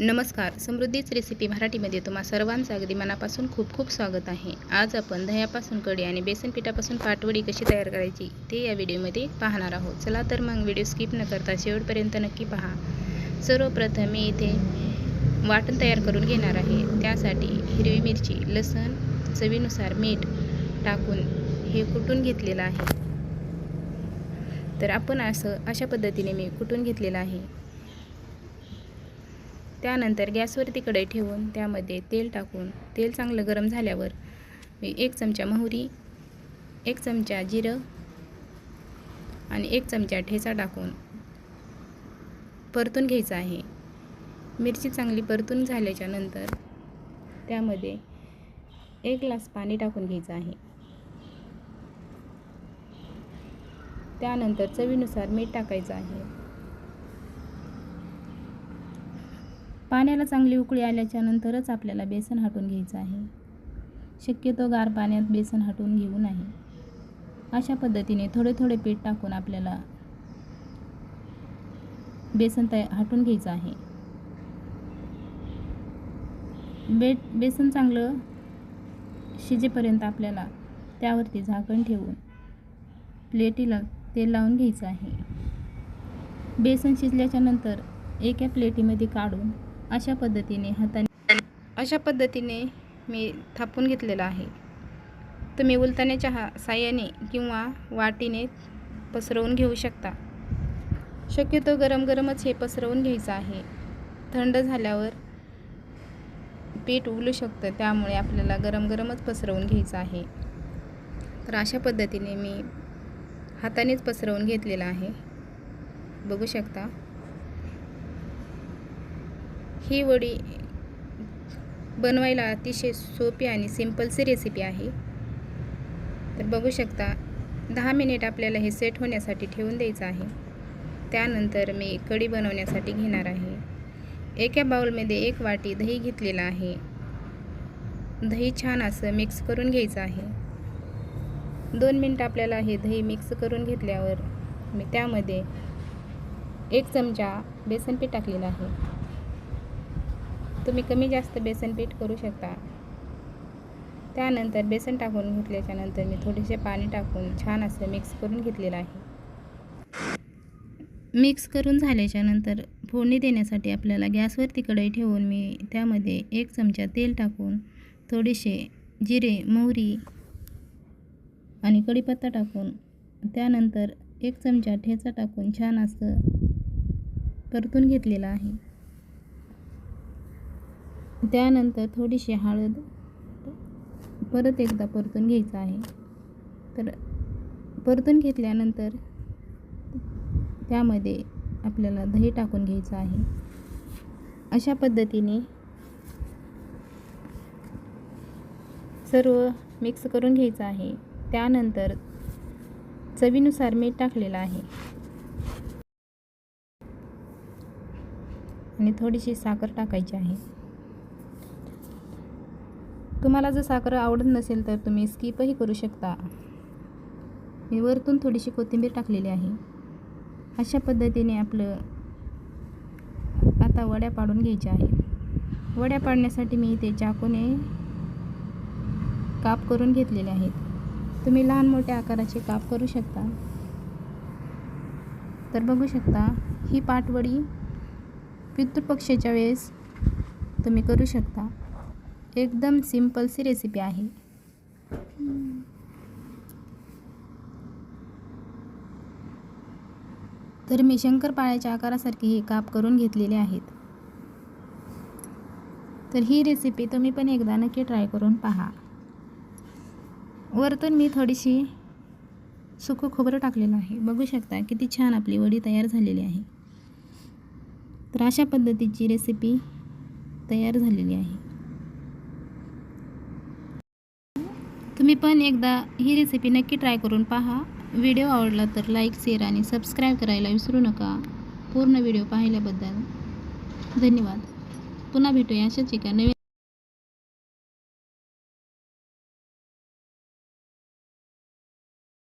नमस्कार समृद्धीच रेसिपी मराठीमध्ये तुम्हा सर्वांचं अगदी मनापासून खूप खूप स्वागत आहे. आज आपण दह्यापासून कढी आणि बेसन पिठापासून पाटवडी कशी तयार करायची ते या व्हिडिओमध्ये पाहणार आहोत. चला तर मग व्हिडिओ स्किप न करता शेवटपर्यंत नक्की पहा. सर्वप्रथम मी इथे वाटण तयार करून घेणार आहे. त्यासाठी हिरवी मिरची लसण चवीनुसार मीठ टाकून हे कुटून घेतलेलं आहे. तर आपण असं अशा पद्धतीने मी कुटून घेतलेलं आहे. त्यानंतर गॅसवरती कढई ठेवून त्यामध्ये तेल टाकून तेल चांगलं गरम झाल्यावर मी एक चमचा मोहरी एक चमचा जिरं आणि एक चमचा ठेचा टाकून परतून घ्यायचं आहे. मिरची चांगली परतून झाल्याच्यानंतर त्यामध्ये एक ग्लास पाणी टाकून घ्यायचं आहे. त्यानंतर चवीनुसार मीठ टाकायचं आहे. पाण्याला चांगली उकळी आल्याच्या नंतरच आपल्याला बेसन हटवून घ्यायचं आहे. शक्यतो गार पाण्यात बेसन हटवून घेऊ नये. अशा पद्धतीने थोडे थोडे पीठ टाकून आपल्याला बेसन तया हटवून घ्यायचं आहे. बे बेसन चांगलं शिजेपर्यंत आपल्याला त्यावरती झाकण ठेवून प्लेटीला तेल लावून घ्यायचं आहे. बेसन शिजल्याच्या नंतर एका प्लेटीमध्ये काढून अशा पद्धतीने हाताने अशा पद्धतीने मी थापून घेतलेलं आहे. तुम्ही उलताण्याच्या हा साह्याने किंवा वाटीने पसरवून घेऊ शकता. शक्यतो गरम गरमच हे पसरवून घ्यायचं आहे. थंड झाल्यावर पीठ उलू शकतं त्यामुळे आपल्याला गरम गरमच पसरवून घ्यायचं आहे. तर अशा पद्धतीने मी हातानेच पसरवून घेतलेलं आहे. बघू शकता. ही वडी बनवायला अतिशय सोपी आणि सिंपलची रेसिपी आहे. तर बघू शकता दहा मिनिट आपल्याला हे सेट होण्यासाठी ठेवून द्यायचं आहे. त्यानंतर मी कढी बनवण्यासाठी घेणार आहे. एका बाउलमध्ये एक वाटी दही घेतलेलं आहे. दही छान असं मिक्स करून घ्यायचं आहे. दोन मिनटं आपल्याला हे दही मिक्स करून घेतल्यावर मी त्यामध्ये एक चमचा बेसन पीठ टाकलेलं आहे. तुम्ही कमी जास्त बेसन पीठ करू शकता. त्यानंतर बेसन टाकून घेतल्याच्यानंतर मी थोडेसे पाणी टाकून छान असं मिक्स करून घेतलेलं आहे. मिक्स करून झाल्याच्यानंतर फोडणी देण्यासाठी आपल्याला गॅसवरती कढई ठेवून मी त्यामध्ये एक चमचा तेल टाकून थोडेसे जिरे मोहरी आणि कढीपत्ता टाकून त्यानंतर एक चमचा ठेचा टाकून छान असं परतून घेतलेलं आहे. त्यानंतर थोडीशी हळद परत एकदा परतून घ्यायचं आहे. तर परतून घेतल्यानंतर त्यामध्ये आपल्याला दही टाकून घ्यायचं आहे. अशा पद्धतीने सर्व मिक्स करून घ्यायचं आहे. त्यानंतर चवीनुसार मीठ टाकलेलं आहे. आणि थोडीशी साखर टाकायची आहे. तुम्हाला जर साखर आवडत नसेल तर तुम्ही स्किपही करू शकता. मी वरतून थोडीशी कोथिंबीर टाकलेली आहे. अशा पद्धतीने आपलं आता वड्या पाडून घ्यायच्या आहेत. वड्या पाडण्यासाठी मी इथे चाकूने काप करून घेतलेले आहेत. तुम्ही लहान मोठ्या आकाराचे काप करू शकता. तर बघू शकता ही पाटवडी पितृपक्षाच्या वेळेस तुम्ही करू शकता. एकदम सिम्पलसी रेसिपी आहे. तर मी शंकरपाळ्याच्या आकारासारखे हे काप करून घेतलेले आहेत. तर ही रेसिपी तुम्ही पण एकदा नक्की ट्राय करून पहा. वरतून मी थोडीशी सुकं खोबरं टाकलेलं आहे. बघू शकता किती छान आपली वडी तयार झालेली आहे. तर अशा पद्धतीची रेसिपी तयार झालेली आहे. तुम्ही पण एकदा ही रेसिपी नक्की ट्राय करून पहा. व्हिडिओ आवडला तर लाईक शेअर आणि सबस्क्राईब करायला विसरू नका. पूर्ण व्हिडिओ पाहिल्याबद्दल धन्यवाद. पुन्हा भेटूया अशाच एका नवीन